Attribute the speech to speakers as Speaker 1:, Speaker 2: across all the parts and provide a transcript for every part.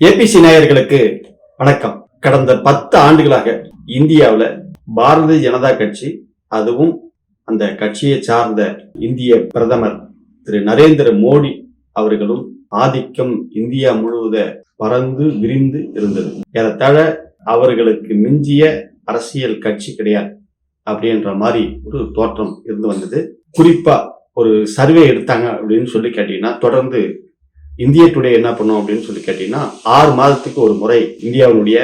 Speaker 1: ABC நேயர்களுக்கு வணக்கம். கடந்த பத்து ஆண்டுகளாக இந்தியாவில் பாரதிய ஜனதா கட்சி அதுவும் அந்த கட்சியை சார்ந்த இந்திய பிரதமர் திரு நரேந்திர மோடி அவர்களும் ஆதிக்கம் இந்தியா முழுவத பறந்து விரிந்து இருந்தது. ஏறத்தாழ அவர்களுக்கு மிஞ்சிய அரசியல் கட்சி கிடையாது அப்படின்ற மாதிரி ஒரு தோற்றம் இருந்து வந்தது. குறிப்பா ஒரு சர்வே எடுத்தாங்க அப்படின்னு சொல்லி கேட்டீங்கன்னா தொடர்ந்து இந்திய டுடே என்ன பண்ணும் அப்படின்னு சொல்லி கேட்டீங்கன்னா ஆறு மாதத்துக்கு ஒரு முறை இந்தியாவுடைய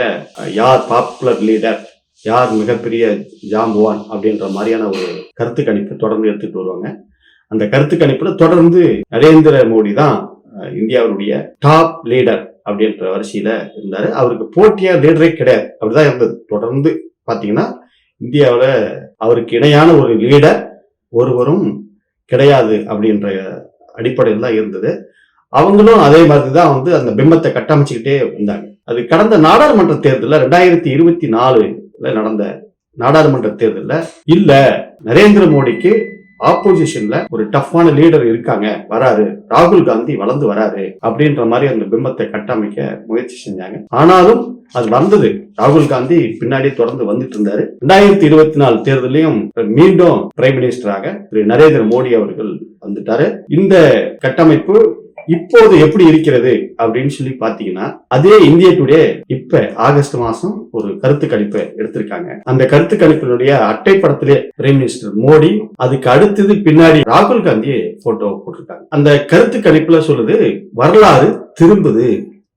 Speaker 1: யார் பாப்புலர் லீடர் யார் மிகப்பெரிய ஜாம்புவான் அப்படின்ற மாதிரியான ஒரு கருத்து கணிப்பு தொடர்ந்து எடுத்துட்டு வருவாங்க. அந்த கருத்து கணிப்புல தொடர்ந்து நரேந்திர மோடி தான் இந்தியாவுடைய டாப் லீடர் அப்படின்ற வரிசையில இருந்தாரு. அவருக்கு போட்டியா லீடரே கிடையாது. அப்படிதான் இருந்தது. தொடர்ந்து பாத்தீங்கன்னா இந்தியாவில் அவருக்கு இணையான ஒரு லீடர் ஒருவரும் கிடையாது அப்படின்ற அடிப்படையில் தான் இருந்தது. அவங்களும் அதே மாதிரி தான் வந்து அந்த பிம்பத்தை கட்டமைச்சுக்கிட்டே இருந்தாங்க அது கடந்த நாடாளுமன்ற தேர்தலில் ரெண்டாயிரத்தி இருபத்தி நாலுல நடந்த நாடாளுமன்ற தேர்தலில் இல்ல நரேந்திர மோடிக்கு ஆப்போசிஷன்ல ஒரு டஃப்பான லீடர் இருக்காங்க வராரு ராகுல் காந்தி வளர்ந்து வராரு அப்படின்ற மாதிரி அந்த பிம்பத்தை கட்டமைக்க முயற்சி செஞ்சாங்க. ஆனாலும் அது வந்தது. ராகுல் காந்தி பின்னாடி தொடர்ந்து வந்துட்டு இருந்தாரு. ரெண்டாயிரத்தி இருபத்தி நாலு தேர்தலையும் மீண்டும் பிரைம் மினிஸ்டராக திரு நரேந்திர மோடி அவர்கள் வந்துட்டாரு. இந்த கட்டமைப்பு இப்போது எப்படி இருக்கிறது அப்படின்னு சொல்லி பாத்தீங்கன்னா அதே இந்திய டுடே இப்ப ஆகஸ்ட் மாசம் ஒரு கருத்து கணிப்பை எடுத்திருக்காங்க. அந்த கருத்து கணிப்பினுடைய அட்டைப்படத்திலே பிரைம் மினிஸ்டர் மோடி அதுக்கு அடுத்தது பின்னாடி ராகுல் காந்தி போட்டோ போட்டிருக்காங்க. அந்த கருத்து கணிப்புல சொல்லுது வரலாறு திரும்புது.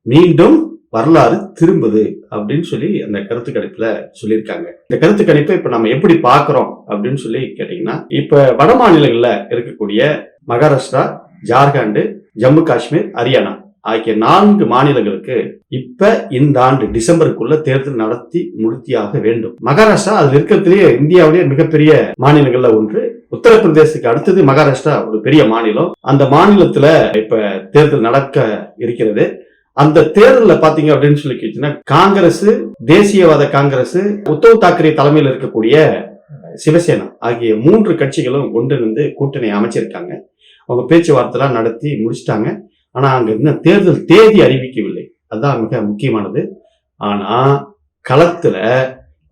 Speaker 1: மீண்டும் வரலாறு திரும்புது. அப்படின்னு சொல்லி அந்த கருத்து கணிப்புல சொல்லியிருக்காங்க. இந்த கருத்து கணிப்பை இப்ப நம்ம எப்படி பாக்குறோம் அப்படின்னு சொல்லி கேட்டீங்கன்னா இப்ப வட மாநிலங்கள்ல இருக்கக்கூடிய மகாராஷ்டிரா ஜார்க்கண்ட் ஜம்மு காஷ்மீர் ஹரியானா ஆகிய நான்கு மாநிலங்களுக்கு இப்ப இந்த ஆண்டு டிசம்பருக்குள்ள தேர்தல் நடத்தி முடித்தியாக வேண்டும். மகாராஷ்டிரா அது இருக்கிறதுலேயே இந்தியாவிலேயே மிகப்பெரிய மாநிலங்கள்ல ஒன்று. உத்தரப்பிரதேசத்துக்கு அடுத்தது மகாராஷ்டிரா ஒரு பெரிய மாநிலம். அந்த மாநிலத்துல இப்ப தேர்தல் நடக்க இருக்கிறது. அந்த தேர்தலில் பாத்தீங்க அப்படின்னு சொல்லி கேட்டீங்கன்னா காங்கிரஸ் தேசியவாத காங்கிரஸ் உத்தவ் தாக்கரே தலைமையில் இருக்கக்கூடிய சிவசேனா ஆகிய மூன்று கட்சிகளும் ஒன்றிணைந்து கூட்டணி அமைச்சிருக்காங்க. அவங்க பேச்சுவார்த்தைலாம் நடத்தி முடிச்சிட்டாங்க. ஆனால் அங்கே இன்னும் தேர்தல் தேதி அறிவிக்கவில்லை. அதுதான் மிக முக்கியமானது. ஆனால் களத்தில்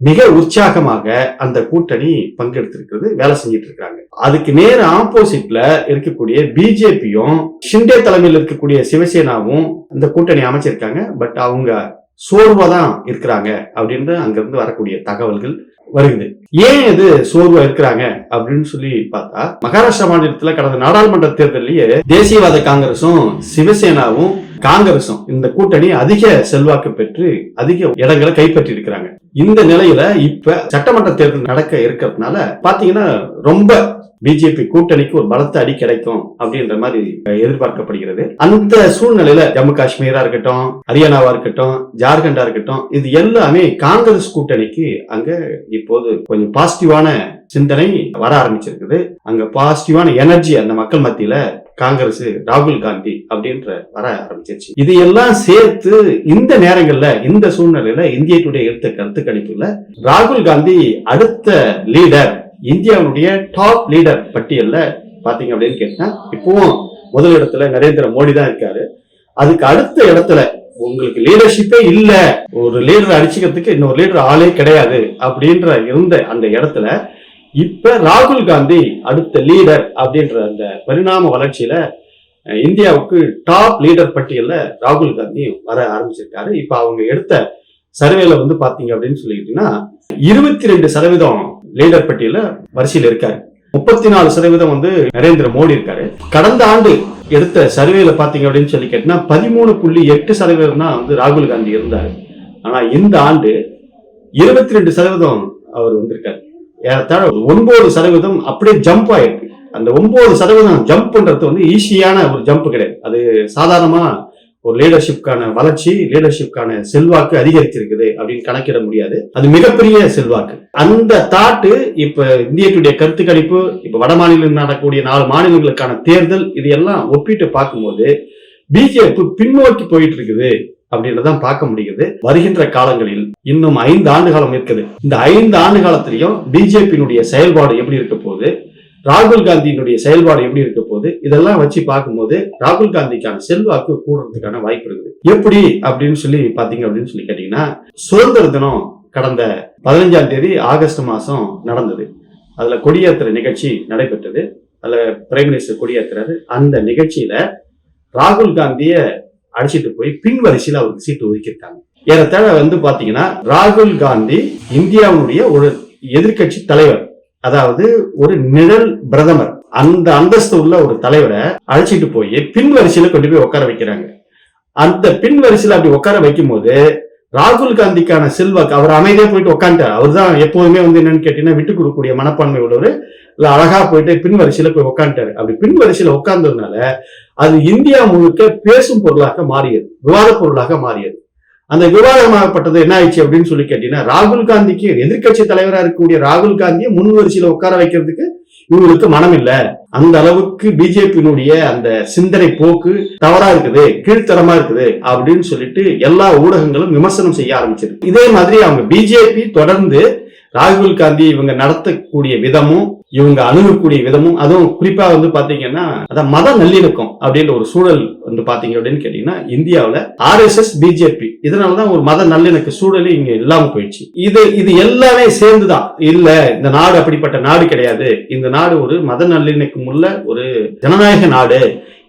Speaker 1: மிக உற்சாகமாக அந்த கூட்டணி பங்கெடுத்திருக்கிறது வேலை செஞ்சிட்டு இருக்காங்க அதுக்கு நேர ஆப்போசிட்ல இருக்கக்கூடிய பிஜேபியும் ஷிண்டே தலைமையில் இருக்கக்கூடிய சிவசேனாவும் அந்த கூட்டணி அமைச்சிருக்காங்க. பட் அவங்க சோர்வா தான் இருக்கிறாங்க அப்படின்னு அங்கிருந்து வரக்கூடிய தகவல்கள். வருகுது ஏன் இது சோர்வா இருக்கிறாங்க அப்படின்னு சொல்லி பார்த்தா மகாராஷ்டிரா மாநிலத்துல கடந்த நாடாளுமன்ற தேர்தலிலேயே தேசியவாத காங்கிரசும் சிவசேனாவும் காங்கிரசும் இந்த கூட்டணி அதிக செல்வாக்கு பெற்று அதிக இடங்களை கைப்பற்றி இருக்கிறாங்க இந்த நிலையில இப்ப சட்டமன்ற தேர்தல் நடக்க இருக்கிறதுனால பாத்தீங்கன்னா ரொம்ப பிஜேபி கூட்டணிக்கு ஒரு பலத்த அடி கிடைக்கும் அப்படின்ற மாதிரி எதிர்பார்க்கப்படுகிறது. அந்த சூழ்நிலையில ஜம்மு காஷ்மீரா இருக்கட்டும் ஹரியானாவா இருக்கட்டும் ஜார்க்கண்டா இருக்கட்டும் இது எல்லாமே காங்கிரஸ் கூட்டணிக்கு அங்க இப்போது கொஞ்சம் பாசிட்டிவான சிந்தனை வர ஆரம்பிச்சிருக்குது. அங்க பாசிட்டிவான எனர்ஜி அந்த மக்கள் மத்தியில காங்கிரஸ் ராகுல் காந்தி அப்படின்ற வர ஆரம்பிச்சிருச்சு. இது எல்லாம் சேர்த்து இந்த நேரங்கள்ல இந்த சூழ்நிலையில இந்திய டுடே எடுத்த கருத்து கணிப்புல ராகுல் காந்தி அடுத்த லீடர் இந்தியாவுடைய டாப் லீடர் பட்டியல்ல பாத்தீங்க அப்படின்னு கேட்டா இப்பவும் முதல் இடத்துல நரேந்திர மோடி தான் இருக்காரு. அதுக்கு அடுத்த இடத்துல உங்களுக்கு லீடர்ஷிப்பே இல்ல. ஒரு லீடர் அடிச்சுக்கிறதுக்கு இன்னொரு லீடர் ஆளே கிடையாது அப்படின்ற இருந்த அந்த இடத்துல இப்ப ராகுல் காந்தி அடுத்த லீடர் அப்படின்ற அந்த பரிணாம வளர்ச்சியில இந்தியாவுக்கு டாப் லீடர் பட்டியல்ல ராகுல் காந்தி வர ஆரம்பிச்சிருக்காரு. இப்ப அவங்க எடுத்த சர்வேல வந்து பாத்தீங்க அப்படின்னு சொல்லிக்கிட்டீங்கன்னா இருபத்தி ரெண்டு சதவீதம் லீடர் பட்டியல வரிசையில் இருக்காரு. முப்பத்தி நாலு சதவீதம் வந்து நரேந்திர மோடி இருக்காரு. கடந்த ஆண்டு எடுத்த சர்வேல பாத்தீங்க அப்படின்னு சொல்லி கேட்டீங்கன்னா பதிமூணு புள்ளி எட்டு சதவீதம் தான் வந்து ராகுல் காந்தி இருந்தார். ஆனா இந்த ஆண்டு இருபத்தி ரெண்டு சதவீதம் அவர் வந்திருக்காரு. ஏறத்தாழ ஒன்பது சதவீதம் அப்படியே ஜம்ப் ஆயிருக்கு. அந்த ஒன்பது சதவீதம் ஜம்ப் பண்றது வந்து ஈஸியான ஒரு ஜம்ப் கிடையாது. அது சாதாரணமா ஒரு லீடர்ஷிப்கான வளர்ச்சி லீடர்ஷிப்கான செல்வாக்கு அதிகரிச்சிருக்குது அப்படின்னு கணக்கிட முடியாது. அது மிகப்பெரிய செல்வாக்கு. அந்த தாட்டு இப்ப இந்திய டுடே கருத்து கணிப்பு இப்ப வட மாநிலம் நடக்கக்கூடிய நாலு மாநிலங்களுக்கான தேர்தல் இது எல்லாம் ஒப்பிட்டு பார்க்கும்போது பிஜேபி பின்னோக்கி போயிட்டு இருக்குது அப்படின்றதான் பார்க்க முடியுது வருகின்ற காலங்களில் இன்னும் ஐந்து ஆண்டு காலம் இருக்குது. இந்த ஐந்து ஆண்டு காலத்திலையும் பிஜேபியினுடைய செயல்பாடு எப்படி இருக்க போகுது? ராகுல் காந்தியினுடைய செயல்பாடு எப்படி இருக்க போகுது? இதெல்லாம் வச்சு பார்க்கும்போது ராகுல் காந்திக்கான செல்வாக்கு கூடுறதுக்கான வாய்ப்பு இருக்குது. எப்படி அப்படின்னு சொல்லி பாத்தீங்க அப்படின்னு சொல்லி கேட்டீங்கன்னா சுதந்திர தினம் கடந்த பதினஞ்சாம் தேதி ஆகஸ்ட் மாசம் நடந்தது. அதுல கொடியேற்றுற நிகழ்ச்சி நடைபெற்றது. அதுல பிரைம் மினிஸ்டர் கொடியேற்றுறாரு அந்த நிகழ்ச்சியில ராகுல் காந்திய அழைச்சிட்டு போய் பின் வரிசையில் அவருக்கு சீட்டு ஒதுக்கியிருக்காங்க. ஏறத்தாழ வந்து பாத்தீங்கன்னா ராகுல் காந்தி இந்தியாவுடைய ஒரு எதிர்க்கட்சி தலைவர். அதாவது ஒரு நிழல் பிரதமர் அந்த அந்தஸ்து உள்ள ஒரு தலைவரை அழைச்சிட்டு போய் பின் வரிசையில கொண்டு போய் உட்கார வைக்கிறாங்க. அந்த பின் வரிசையில அப்படி உட்கார வைக்கும் போது ராகுல் காந்திக்கான செல்வாக்கு அவர் அமைதியா போயிட்டு உட்காந்துட்டார் அவர் தான் எப்போதுமே வந்து என்னன்னு கேட்டீங்கன்னா விட்டு கொடுக்கக்கூடிய மனப்பான்மை உள்ளவர். இல்ல அழகா போயிட்டு பின் வரிசையில போய் உட்காந்துட்டாரு அப்படி பின் வரிசையில உட்கார்ந்ததுனால அது இந்தியா முழுக்க பேசும் பொருளாக மாறியது விவாத பொருளாக மாறியது. அந்த விவாதமாகப்பட்டது என்ன ஆயிடுச்சு அப்படின்னு சொல்லி கேட்டீங்கன்னா ராகுல் காந்திக்கு எதிர்க்கட்சி தலைவராக இருக்கக்கூடிய ராகுல் காந்தியை முன் வரிசையில உட்கார வைக்கிறதுக்கு இவங்களுக்கு மனம் இல்ல அந்த அளவுக்கு பிஜேபியினுடைய அந்த சிந்தனை போக்கு தவறா இருக்குது கீழ்த்தரமா இருக்குது அப்படின்னு சொல்லிட்டு எல்லா ஊடகங்களும் விமர்சனம் செய்ய ஆரம்பிச்சிருக்கு. இதே மாதிரி அவங்க பிஜேபி தொடர்ந்து ராகுல் காந்தி இவங்க நடத்தக்கூடிய விதமும் இவங்க அணுகக்கூடிய விதமும் அதுவும் குறிப்பா வந்து பாத்தீங்கன்னா அதான் மத நல்லிணக்கம் அப்படின்ற ஒரு சூழல் வந்து பாத்தீங்க அப்படின்னு கேட்டீங்கன்னா இந்தியாவில் ஆர்எஸ்எஸ் பிஜேபி இதனாலதான் ஒரு மத நல்லிணக்க சூழலே இங்க இல்லாம போயிடுச்சு. இது இது எல்லாமே சேர்ந்துதான். இல்ல இந்த நாடு அப்படிப்பட்ட நாடு கிடையாது. இந்த நாடு ஒரு மத நல்லிணக்கம் உள்ள ஒரு ஜனநாயக நாடு.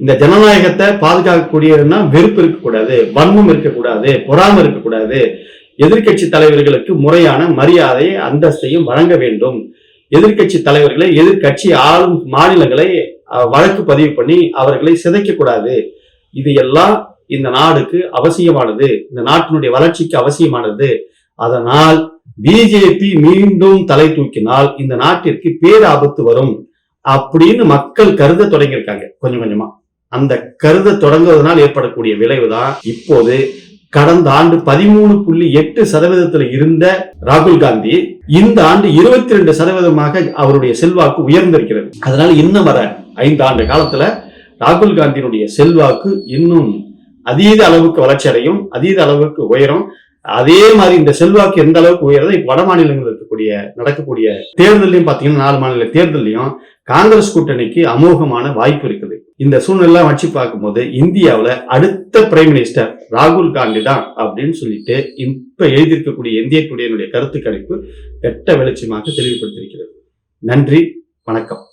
Speaker 1: இந்த ஜனநாயகத்தை பாதுகாக்கக்கூடியதுன்னா வெறுப்பு இருக்கக்கூடாது வன்மம் இருக்கக்கூடாது பொறாம இருக்கக்கூடாது. எதிர்க்கட்சி தலைவர்களுக்கு முறையான மரியாதையை அந்தஸ்தையும் வழங்க வேண்டும். எதிர்க்கட்சி தலைவர்களை எதிர்கட்சி ஆளும் மாநிலங்களை வழக்கு பதிவு பண்ணி அவர்களை சிதைக்க கூடாது. இது எல்லாம் இந்த நாடுக்கு அவசியமானது. இந்த நாட்டினுடைய வளர்ச்சிக்கு அவசியமானது. அதனால் பிஜேபி மீண்டும் தலை தூக்கினால் இந்த நாட்டிற்கு பேராபத்து வரும் அப்படின்னு மக்கள் கருத தொடங்கியிருக்காங்க கொஞ்சம் கொஞ்சமா. அந்த கருத தொடங்குவதனால் ஏற்படக்கூடிய விளைவுதான் இப்போது கடந்த ஆண்டு பதிமூணு புள்ளி எட்டு சதவீதத்தில் இருந்த ராகுல் காந்தி இந்த ஆண்டு இருபத்தி ரெண்டு சதவீதமாக அவருடைய செல்வாக்கு உயர்ந்திருக்கிறது. அதனால இன்னும் வர ஐந்து ஆண்டு காலத்துல ராகுல் காந்தியினுடைய செல்வாக்கு இன்னும் அதீத அளவுக்கு வளர்ச்சி அடையும் அதீத அளவுக்கு உயரும். அதே மாதிரி இந்த செல்வாக்கு எந்த அளவுக்கு உயர்றதோ வட மாநிலங்களில் இருக்கக்கூடிய நடக்கக்கூடிய தேர்தலையும் பார்த்தீங்கன்னா நாலு மாநில தேர்தலையும் காங்கிரஸ் கூட்டணிக்கு அமோகமான வாய்ப்பு இருக்குது. இந்த சூழ்நிலை வச்சு பார்க்கும்போது இந்தியாவுல அடுத்த பிரைம் மினிஸ்டர் ராகுல் காந்தி தான் அப்படின்னு சொல்லிட்டு இப்ப எழுதியிருக்கக்கூடிய இந்திய டுடேனுடைய கருத்து கணிப்பு வெட்ட வெளிச்சமாக தெளிவுபடுத்தியிருக்கிறது. நன்றி வணக்கம்.